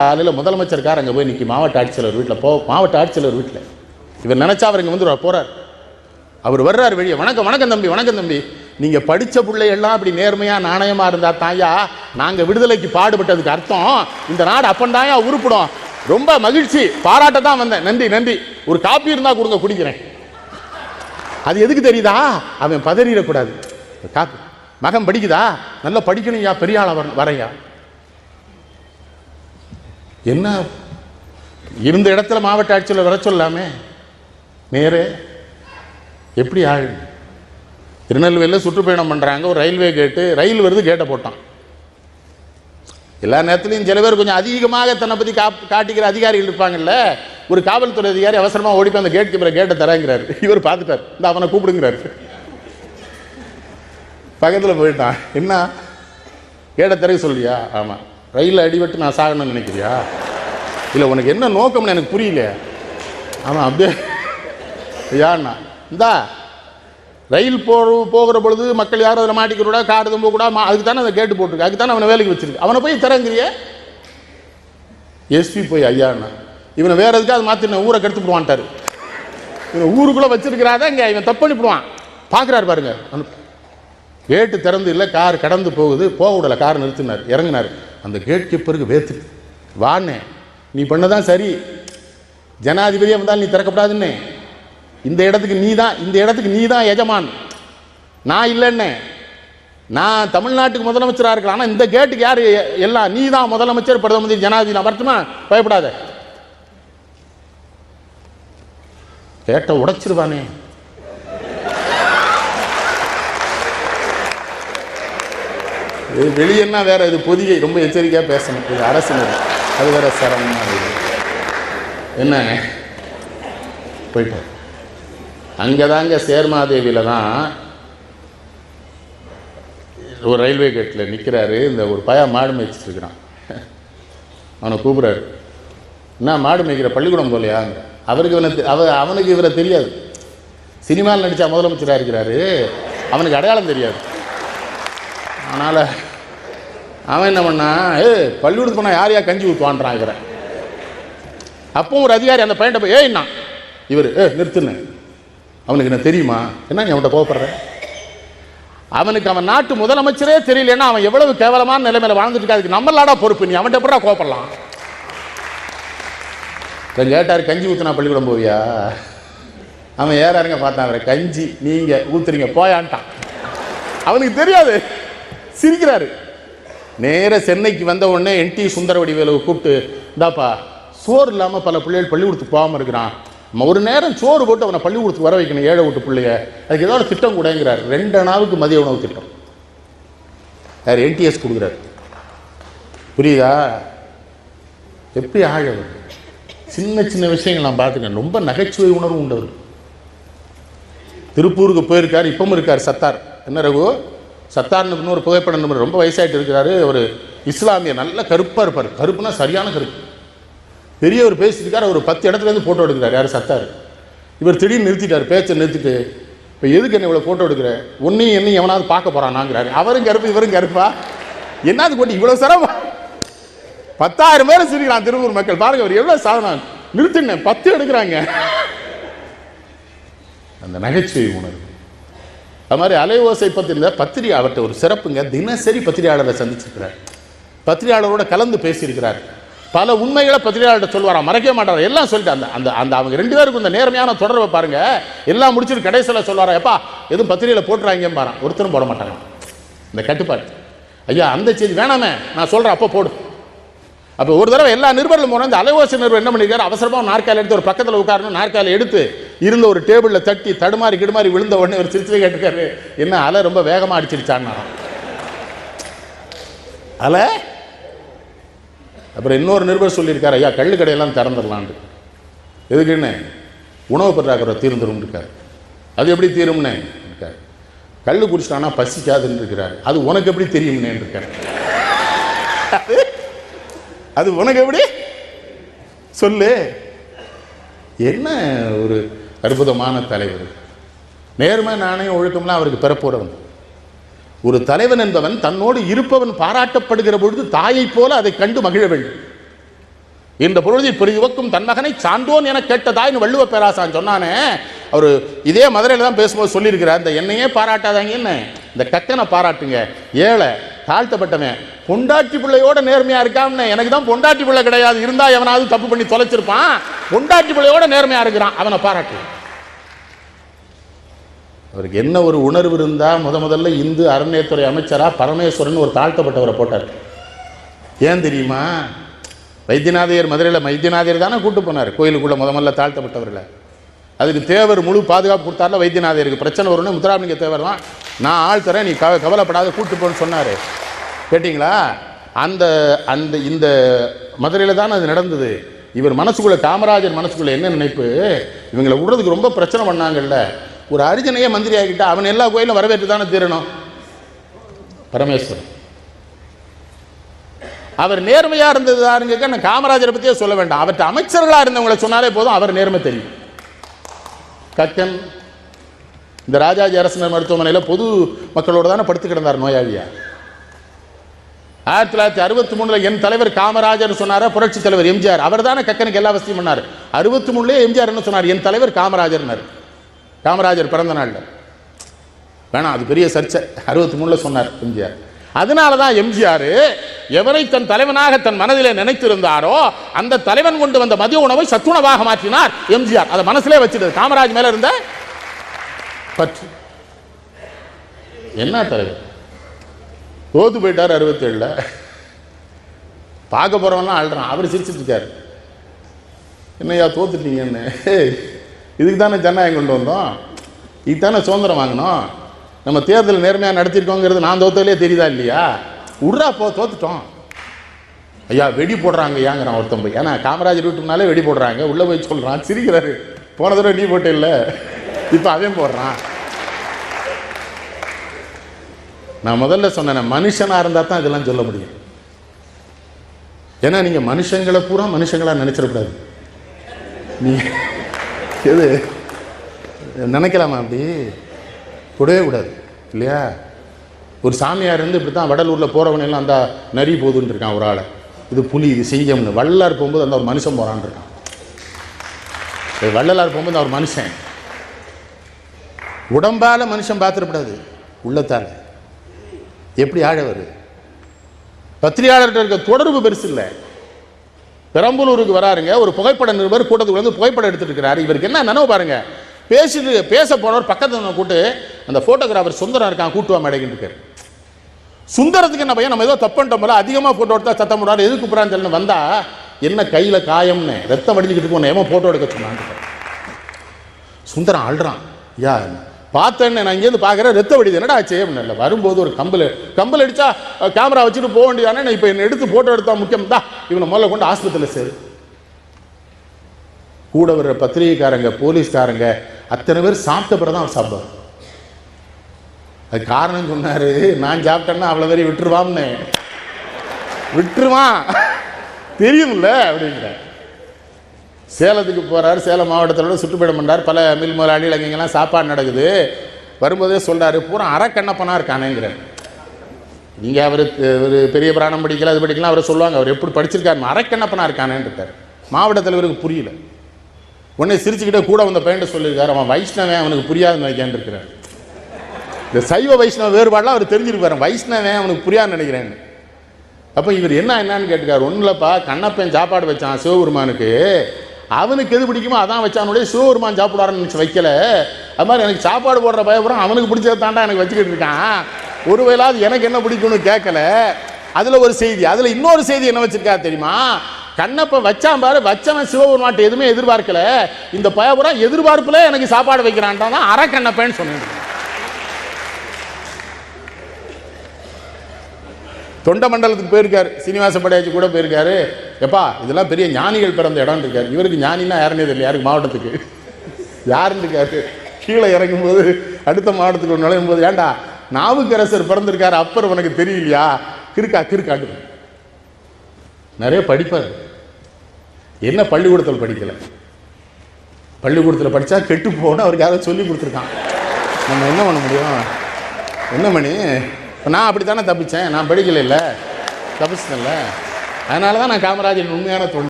காலையில் முதலமைச்சருக்கார் அங்கே போய் நிற்கி மாவட்ட ஆட்சியாளர் வீட்டில் போ மாவட்ட ஆட்சியாளர் வீட்டில் இவர் நினச்சா அவர் இங்கே வந்து போகிறார் அவர் வர்றார் வெளியே வணக்கம் வணக்கம் தம்பி வணக்கம் தம்பி. நீங்கள் படித்த பிள்ளையெல்லாம் அப்படி நேர்மையாக நாணயமாக இருந்தா தாயா நாங்கள் விடுதலைக்கு பாடுபட்டதுக்கு அர்த்தம். இந்த நாடு அப்பந்தாயா உருப்பிடும். ரொம்ப மகிழ்ச்சி. பாராட்ட தான் வந்தேன். நன்றி நன்றி. ஒரு காப்பி இருந்தால் கொடுங்க குடிக்கிறேன். அது எதுக்கு தெரியுதா? அவன் பதறிடக்கூடாது. காப்பி. மகன் படிக்குதா? நல்லா படிக்கணும்யா பெரிய ஆளா வரையா? என்ன? இருந்த இடத்துல மாவட்ட ஆட்சியில் வர சொல்லாமே? நேரே. எப்படி ஆள் திருநெல்வேலியில் சுற்றுப்பயணம் பண்ணுறாங்க ஒரு ரயில்வே கேட்டு ரயில் வருது கேட்டை போட்டான். எல்லா நேரத்துலையும் சில பேர் கொஞ்சம் அதிகமாக தன்னை பற்றி கா காட்டிக்கிற அதிகாரிகள் இருப்பாங்கல்ல? ஒரு காவல்துறை அதிகாரி அவசரமாக ஓடி போய் அந்த கேட் கீப்பரை கேட்டை தரேங்கிறாரு. இவர் பார்த்துட்டார். இந்த அவனை கூப்பிடுங்கிறாரு. பக்கத்தில் போயிட்டான். என்ன? கேட்டை திறக்க சொல்லியா? ஆமாம் ரயிலில் அடிபட்டு நான் சாகணும்னு நினைக்கிறியா? இல்லை உனக்கு என்ன நோக்கம்னு எனக்கு புரியல. ஆமாம் அப்படியே யாருண்ணா? இந்தா ரயில் போகிற போகிற பொழுது மக்கள் யாரும் அதில் மாட்டிக்கிறோட கார் தும்ப கூட அதுக்கு தானே அதை கேட்டு போட்டிருக்கு. அதுக்கு தானே அவனை வேலைக்கு வச்சிருக்கு. அவனை போய் திறங்கிறிய? எஸ்பி போய் ஐயாண்ணா. இவனை வேற எதுக்காக அது மாற்றி ஊரை கெடுத்து போடுவான்ட்டாரு இவனை ஊருக்குள்ளே வச்சிருக்கிறாதான் இங்கே இவன் தப்பு பண்ணிவிடுவான். பார்க்குறாரு பாருங்க. கேட்டு திறந்து இல்லை கார் கடந்து போகுது. போக விடலை கார் நிறுத்தினார் இறங்கினார். அந்த கேட் கீப்பருக்கு வேத்து வாண்ணே நீ பண்ணதான் சரி. ஜனாதிபதியாக வந்தால் நீ திறக்கப்படாதுன்னு. இந்த இடத்துக்கு நீ தான் இந்த இடத்துக்கு நீ தான் எஜமான். நான் இல்லைன்னு. நான் தமிழ்நாட்டுக்கு முதலமைச்சராக இருக்கிறேன். ஆனால் இந்த கேட்டுக்கு யார் எல்லாம்? நீ தான் முதலமைச்சர் பிரதம மந்திரி ஜனாதிபதி. நான் வரட்டுமா? பயப்படாத. கேட்டை உடைச்சிருவானே. இது வெளியன்னா வேற இது பொதிகை. ரொம்ப எச்சரிக்கையாக பேசணும். இது அரசினர். அது வேற சிரமமாக இருக்குது என்ன? போயிட்டார் அங்கே தாங்க சேர்மாதேவியில் தான் ஒரு ரயில்வே கேட்டில் நிற்கிறாரு இந்த ஒரு பையா மாடு மேய்ச்சிட்ருக்கிறான் அவனை கூப்பிட்றாரு. என்ன மாடு மேய்க்கிற பள்ளிக்கூடம் போலையாங்க அவருக்கு இவனை அவ அவனுக்கு இவரை தெரியாது. சினிமாவில் நடித்தா முதலமைச்சராக இருக்கிறாரு. அவனுக்கு அடையாளம் தெரியாது. அதனால் அவன் என்ன பண்ணான் ஏ பள்ளிக்கூடத்துக்கு போனால் யார் யார் கஞ்சி ஊற்றுவான்றான் இவரை அப்போ ஒரு அதிகாரி அந்த பையன்ட்ட போய் ஏய்ண்ணா இவர் ஏ நிறுத்துன்னு. அவனுக்கு என்ன தெரியுமா? என்ன நீ அவன்கிட்ட கோவப்படுற? அவனுக்கு அவன் நாட்டு முதலமைச்சரே தெரியலன்னா அவன் எவ்வளவு கேவலமான நிலைமையில வாழ்ந்துட்டு இருக்கா அதுக்கு நம்மளாடா பொறுப்பு நீ அவன்கிட்ட எப்படா கோவப்படலாம்? இவன் கேட்டார் கஞ்சி ஊற்றுனா பள்ளிக்கூடம் போவியா? அவன் ஏறாருங்க பார்த்தான் அவரை கஞ்சி நீங்கள் ஊத்துறீங்க போயான்ட்டான். அவனுக்கு தெரியாது சிரிக்கிறாரு. நேராக சென்னைக்கு வந்த உடனே என்டி சுந்தரவடிவேலுவை கூப்பிட்டு இந்தாப்பா சோறு இல்லாமல் பல பிள்ளைகள் பள்ளிக்கூடத்துக்கு போகாமல் இருக்கிறான். நம்ம ஒரு நேரம் சோறு போட்டு அவனை பள்ளிக்கூடத்துக்கு வர வைக்கணும் ஏழை விட்டு பிள்ளைய. அதுக்கு ஏதோ திட்டம் கூடங்கிறார். ரெண்டு நாளுக்கு மதிய உணவு திட்டம். யார்? என்டிஎஸ் கொடுக்குறாரு. புரியுதா? எப்படி ஆழவர் சின்ன சின்ன விஷயங்கள் நான் பார்த்துக்கேன் ரொம்ப நகைச்சுவை உணர்வு உண்டவர். திருப்பூருக்கு போயிருக்கார் இப்பவும் இருக்கார் சத்தார். என்ன ரகு? சத்தார்னு ஒரு புகைப்படம் நிபுணர் ரொம்ப வயசாயிட்டு இருக்கிறாரு. ஒரு இஸ்லாமிய நல்ல கருப்பாக இருப்பார். கருப்புனா சரியான கருப்பு. பெரியவர் பேசியிருக்கார் ஒரு பத்து இடத்துல இருந்து ஃபோட்டோ எடுக்கிறார். யார்? சத்தார். இவர் திடீர்னு நிறுத்திட்டார் பேச்சை நிறுத்திட்டு இப்போ எதுக்கு என்ன இவ்வளோ ஃபோட்டோ எடுக்கிற? ஒன்றையும் என்னையும் எவனாவது பார்க்க போகிறானாங்கிறாரு அவரும் கருப்பு இவரும் கருப்பா? என்னது போட்டு? இவ்வளோ சிரமம். பத்தாயிரம் பேர் சிரிக்கிறான் திருப்பூர் மக்கள். பாருங்க அவர் எவ்வளோ சாதனை. நிறுத்தினேன் பத்து எடுக்கிறாங்க. அந்த நகைச்சுவை உணர்வு. அது மாதிரி அலைவோசை பத்திரிகை பத்திரிகையாளர்கிட்ட ஒரு சிறப்புங்க. தினசரி பத்திரிகையாளரை சந்திச்சிருக்கிறார். பத்திரிகையாளரோட கலந்து பேசியிருக்கிறார். பல உண்மைகளை பத்திரிகையாளர்கிட்ட சொல்லுவாராம். மறைக்க மாட்டார் எல்லாம் சொல்லிட்டு அந்த அந்த அந்த அவங்க ரெண்டு பேருக்கும் இந்த நேர்மையான தொடர்பை பாருங்க. எல்லாம் முடிச்சுட்டு கடைசியில் சொல்லுவாரா எப்பா எதுவும் பத்திரிகையில் போட்டுறாங்கன்னு பாரு ஒருத்தரும் போட மாட்டாங்க இந்த கட்டுப்பாடு. ஐயா அந்த செய்தி வேணாமே. நான் சொல்கிறேன் அப்போ போடு. அப்போ ஒரு தடவை எல்லா நிருபர்களும் போனால் இந்த அலைவாசி நிருபர் என்ன பண்ணியிருக்காரு அவசரமாக நாற்காலி எடுத்து ஒரு பக்கத்தில் உட்காரணும். நாற்காலி எடுத்து இருந்த ஒரு டேபிளில் தட்டி தடுமாறி கிடுமாறி விழுந்த உடனே ஒரு சிரிச்சு கேட்டுக்காரு என்ன அலை ரொம்ப வேகமாக அடிச்சிருச்சான்னா அலை? அப்புறம் இன்னொரு நிருபர் சொல்லியிருக்காரு ஐயா கள்ளு கடையெல்லாம் திறந்துடலான்ட்டு எதுக்குன்னு? உணவு பற்றாக்குறை தீர்ந்துடும் இருக்காரு. அது எப்படி தீரும்னே? இருக்காரு. கல் குடிச்சிட்டானா பசிக்காதுன்னு இருக்கிறாரு. அது உனக்கு எப்படி தெரியும்னே? இருக்காரு. அது உனக்கு எப்படி? சொல்லு. என்ன ஒரு அற்புதமான தலைவர். நேர்மை நாணயம் ஒழுக்கம்லாம் அவருக்கு பிறப்போறவன். ஒரு தலைவன் என்பவன் தன்னோடு இருப்பவன் பாராட்டப்படுகிற பொழுது தாயைப் போல அதை கண்டு மகிழ வேண்டும். இந்த இப்படி பெரிதுவக்கும் தன் மகனை சான்றோன் என கேட்டதாய்னு வள்ளுவ பேராசான் சொன்னானே அவர் இதே மதுரையில் தான் பேசும்போது சொல்லியிருக்கிறார் இந்த என்னையே பாராட்டாதாங்க என்ன? இந்த கக்கனை பாராட்டுங்க. ஏழை தாழ்த்தப்பட்டவன் பொண்டாட்டி பிள்ளையோட நேர்மையா இருக்கான்னு எனக்கு தான் பொண்டாட்டி பிள்ளை கிடையாது. இருந்தா எவனாவது தப்பு பண்ணி தொலைச்சிருப்பான். பொண்டாட்சி பிள்ளையோட நேர்மையா இருக்கிறான் அவனை பாராட்டு. அவருக்கு என்ன ஒரு உணர்வு இருந்தா முத முதல்ல இந்து அறநிலையத்துறை அமைச்சரா பரமேஸ்வரன் ஒரு தாழ்த்தப்பட்டவரை போட்டார். ஏன் தெரியுமா? வைத்தியநாதையர் மதுரையில் வைத்தியநாதையர் தானே கூட்டு போனார் கோயிலுக்குள்ள முத முதல்ல தாழ்த்தப்பட்டவர்களை. அதுக்கு தேவர் முழு பாதுகாப்பு கொடுத்தாருல வைத்தியநாதையருக்கு. பிரச்சனை வரும்னு முத்துராமலிங்க தேவர் தான் நான் ஆள் தரேன் நீ கவ கவலைப்படாத கூட்டு போன்னு சொன்னார். கேட்டிங்களா? அந்த அந்த இந்த மதுரையில் தான் அது நடந்தது. இவர் மனசுக்குள்ள காமராஜர் மனசுக்குள்ள என்ன நினைப்பு? இவங்களை விடுறதுக்கு ரொம்ப பிரச்சனை பண்ணாங்கல்ல. ஒரு அரிஜனையே மந்திரி ஆகிட்டா அவன் எல்லா கோயிலும் வரவேற்று தானே தீரணும்? பரமேஸ்வரன். அவர் நேர்மையாக இருந்தது யாருங்க நான் காமராஜரை பற்றியே சொல்ல வேண்டாம். அவர்கிட்ட அமைச்சர்களாக இருந்தவங்களை சொன்னாலே போதும் அவர் நேர்மை தெரியும். கக்கன் இந்த ராஜாஜி அரசினர் மருத்துவமனையில் பொது மக்களோட தானே படுத்து கிடந்தார் நோயாளியாக ஆயிரத்தி தொள்ளாயிரத்தி அறுபத்தி மூணுல என் தலைவர் காமராஜர் சொன்னாரா? புரட்சி தலைவர் எம்ஜிஆர். அவர் தானே கக்கனுக்கு எல்லா வசதியும் பண்ணார். அறுபத்தி மூணுலேயே எம்ஜிஆர் என்ன சொன்னார். என் தலைவர் காமராஜர்னார். காமராஜர் பிறந்த நாளில். வேணாம் அது பெரிய சர்ச்சை. அறுபத்தி மூணுல சொன்னார் எம்ஜிஆர். அதனால தான் எம்ஜிஆர் எவரை தன் தலைவனாக தன் மனதிலே நினைத்திருந்தாரோ அந்த தலைவன் கொண்டு வந்த மதிய உணவை சத்துணவாக மாற்றினார் எம்ஜிஆர். அதை மனசிலே வச்சிருது காமராஜ் மேலே இருந்த பற்று. என்ன தலைவர்? தோத்து போயிட்டார் அறுபத்தேழில். பார்க்க போகிறவன்லாம் அழுறான். அவர் சிரிச்சிட்டு என்னையா என்னய்யா தோத்துட்டீங்கன்னு இதுக்கு தானே ஜனநாயகம் கொண்டு வந்தோம். இதுக்கு தானே சுதந்திரம் வாங்கினோம். நம்ம தேர்தல் நேர்மையாக நடத்திருக்கோங்கிறது நான் தோத்ததுலேயே தெரியுதா இல்லையா? உட்றா போ தோத்துட்டோம். ஐயா வெடி போடுறாங்க ஏங்கிறான் ஒருத்தன் போய். ஏன்னா காமராஜர் வீட்டுனாலே வெடி போடுறாங்க. உள்ளே போய் சொல்கிறான் சிரிக்கிறாரு. போன தடவை நீ போட்ட இல்லை இப்போ அவன் போடுறான். நான் முதல்ல சொன்னேன் மனுஷனாக இருந்தால் தான் இதெல்லாம் சொல்ல முடியும். ஏன்னா நீங்கள் மனுஷங்களை பூரா மனுஷங்களா நினச்சிடக்கூடாது. நீ எது? நினைக்கலாமா அப்படி? கூடவே கூடாது இல்லையா? ஒரு சாமியார் இருந்து இப்படி தான் வடலூரில் போகிறவனெல்லாம் அந்த நரி போகுதுன்னு இருக்கான் ஒரு ஆளை. இது புலி இது சிங்கம்னு. வள்ளலார் போகும்போது அந்த ஒரு மனுஷன் போகிறான் இருக்கான். இது வள்ளலார் போகும்போது அவர் மனுஷன். உடம்பால மனுஷன் பார்த்துடக்கூடாது. உள்ளத்தால். எப்படி ஆழவர்? பத்திரிகையாளர்கிட்ட இருக்க தொடர்பு பெருசு இல்லை. பெரம்பலூருக்கு வராருங்க ஒரு புகைப்பட நிருபர் கூட்டத்துக்கு வந்து புகைப்படம் எடுத்துட்டு இருக்கிறாரு. இவருக்கு என்ன நினைவு பாருங்க. பேசிட்டு பேச போனவர் பக்கத்தில் கூட்டு அந்த போட்டோகிராஃபர் சுந்தரம் இருக்கான் கூட்டுவா மேடைக்கிட்டு இருக்காரு சுந்தரத்துக்கு என்ன பையன் நம்ம ஏதோ தப்பு பண்ணிட்டோம் அதிகமாக ஃபோட்டோ எடுத்தா சத்தம் போடாரு எதுக்கு போறான்னு சொல்லி வந்தா என்ன கையில் காயம்னு ரத்தம் வடிஞ்சுக்கிட்டு போன ஏமா ஃபோட்டோ எடுக்க சொன்னான்னு சுந்தரம் ஆள்றான் யா பார்த்தேன்னு நான் இங்கேருந்து பார்க்குறேன் ரத்த வடிது என்னடா ஆச்சு? முடியல இல்லை வரும்போது ஒரு கம்பல் கம்பல் அடித்தா கேமரா வச்சுட்டு போக வேண்டியதானே? நான் இப்போ என்ன எடுத்து ஃபோட்டோ எடுத்தால் முக்கியம். தான் இவனை முதல்ல கொண்டு ஆஸ்பத்திரியில் சரி. கூட வர்ற பத்திரிகைக்காரங்க போலீஸ்காரங்க அத்தனை பேர் சாப்பிட்ட பிறகு தான் அவர் சாப்பிடுவார். அது காரணம் சொன்னார் நான் சாப்பிட்டேன்னா அவ்வளோ பேரையும் விட்டுருவான்னு. விட்டுருவான். தெரியும்ல அப்படிங்கிற. சேலத்துக்கு போகிறார் சேலம் மாவட்டத்தோட சுற்றுப்பயணம் பண்ணுறார் பல மில் முதலாளிகள் அங்கெல்லாம் சாப்பாடு நடக்குது. வரும்போதே சொல்கிறாரு பூரா அறக்கண்ணப்பனா இருக்கானேங்கிறார் நீங்கள் அவர் ஒரு பெரிய பிராணம் படிக்கல அது படிக்கலாம் அவரை சொல்லுவாங்க. அவர் எப்படி படிச்சிருக்காரு? அறக்கண்ணப்பனா இருக்கானேன்னு மாவட்ட தலைவருக்கு புரியல. உடனே சிரிச்சுக்கிட்டே கூட வந்த பையன் சொல்லியிருக்காரு. அவன் வைஷ்ணவன் அவனுக்கு புரியாதுன்னு நினைக்கான்னு இருக்கிறார் இந்த சைவ வைஷ்ணவ வேறுபாடெலாம் அவர் தெரிஞ்சிருப்பார். வைஷ்ணவன் அவனுக்கு புரியாதுன்னு நினைக்கிறேன்னு. அப்போ இவர் என்ன என்னன்னு கேட்டுக்கார். ஒன்றும் இல்லைப்பா கண்ணப்பன் சாப்பாடு வச்சான் சிவபெருமானுக்கு. அவனுக்கு எது பிடிக்குமோ அதான் வச்சானுடைய சிவபெருமான் சாப்பிடுவாருன்னு நினச்சி வைக்கல. அது மாதிரி எனக்கு சாப்பாடு போடுற பயபுரம் அவனுக்கு பிடிச்சது தாண்டா எனக்கு வச்சுக்கிட்டு இருக்கான். ஒருவேளாவது எனக்கு என்ன பிடிக்கும்னு கேட்கல அதில் ஒரு செய்தி. அதில் இன்னொரு செய்தி என்ன வச்சுருக்கா தெரியுமா? கண்ணப்ப வச்சான் பாரு வச்சவன் சிவபெருமான்ட்ட எதுவுமே எதிர்பார்க்கல. இந்த பயபுரம் எதிர்பார்ப்பில் எனக்கு சாப்பாடு வைக்கிறான்டா தான் அரை கண்ணப்பேன்னு சொன்னேன். தொண்ட மண்டலத்துக்கு போயிருக்காரு. சீனிவாச படையாச்சி கூட போயிருக்காரு. எப்பா இதெல்லாம் பெரிய ஞானிகள் பிறந்த இடம் இருக்காரு. இவருக்கு ஞானின்னா யாருன்னே தெரியல. யாருக்கு? மாவட்டத்துக்கு. யாருன்னு இருக்காரு. கீழே இறங்கும்போது அடுத்த மாவட்டத்துக்கு நுழையும் போது ஏண்டா நாவுக்கரசர் பிறந்திருக்காரு. அப்பர் உனக்கு தெரியலையா? கிறுக்கா கிருக்காட்டு நிறைய படிப்பார். என்ன பள்ளிக்கூடத்தில் படிக்கல? பள்ளிக்கூடத்தில் படித்தா கெட்டு போகணும் அவருக்கு யாரோ சொல்லி கொடுத்துருக்கான். நம்ம என்ன பண்ண முடியும்? என்ன மணி? இப்போ நான் அப்படி தானே தப்பிச்சேன். நான் படிக்கல இல்லை தப்பிச்சிட்டேன்ல. அதனால தான் நான் காமராஜரின் உண்மையான தொழில்